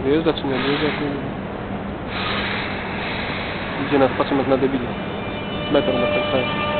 A wyjeżdża czy nie wiem. Idzie nas, patrzę jak na debili. Meteor na ten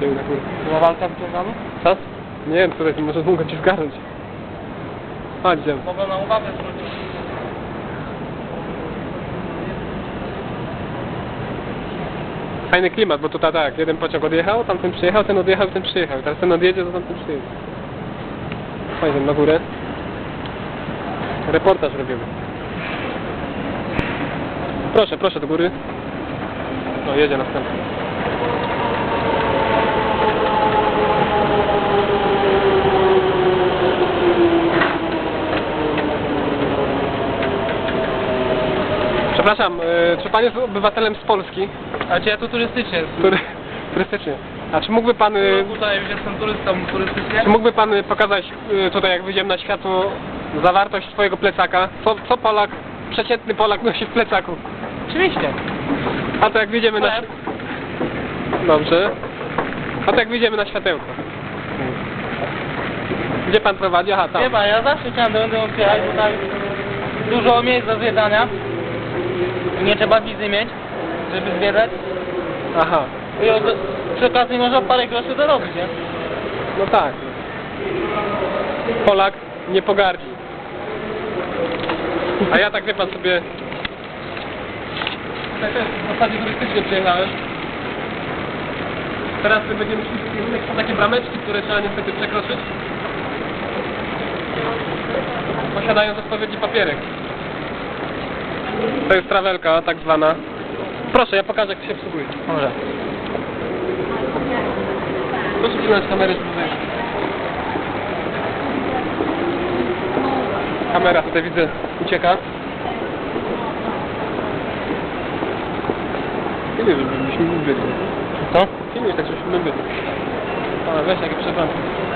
górę. Była walka wyciągana? Co? Nie wiem, tutaj może mogę ci zgarnąć. Chodź, idziemy. Mogę na uwagę zwrócić. Fajny klimat, bo tutaj tak, jeden pociąg odjechał, tamten przyjechał, ten odjechał, ten przyjechał. Teraz ten odjedzie, to tamten przyjedzie. Fajnie, na górę. Reportaż robimy. Proszę, proszę do góry. No, jedzie następny. Przepraszam, y, czy pan jest obywatelem z Polski? A czy ja tu turystycznie jestem? Który, turystycznie. A czy mógłby pan, y, Tutaj jestem turystą turystycznie. czy mógłby pan y, pokazać y, tutaj jak wyjdziemy na światło zawartość swojego plecaka? Co, co Polak, przeciętny Polak nosi w plecaku? Oczywiście. A to jak wyjdziemy na... Chleb. Dobrze. A to jak wyjdziemy na światełko? Gdzie pan prowadzi? Aha, tam. Pan, ja zawsze chciałem do Londynu przyjechać, bo tam dużo miejsc do zwiedzania. I nie trzeba wizy mieć, żeby zwiedzać. Aha. I od, przy okazji można parę groszy zarobić, nie? No tak. Polak nie pogardzi. A ja tak wie pan sobie... W zasadzie turystycznie przyjechałem. Teraz będziemy szli są takie brameczki, które trzeba niestety przekroczyć. Posiadając odpowiedni papierek. To jest trawelka tak zwana. Proszę, ja pokażę jak się obsługuje. Może. Proszę pilnować kamery, żeby. Kamera tutaj widzę ucieka. Nie wiem, żebyśmy my byli. Co? Filmuj tak, żebyśmy my byli. Pana, weź jakie przepraszam.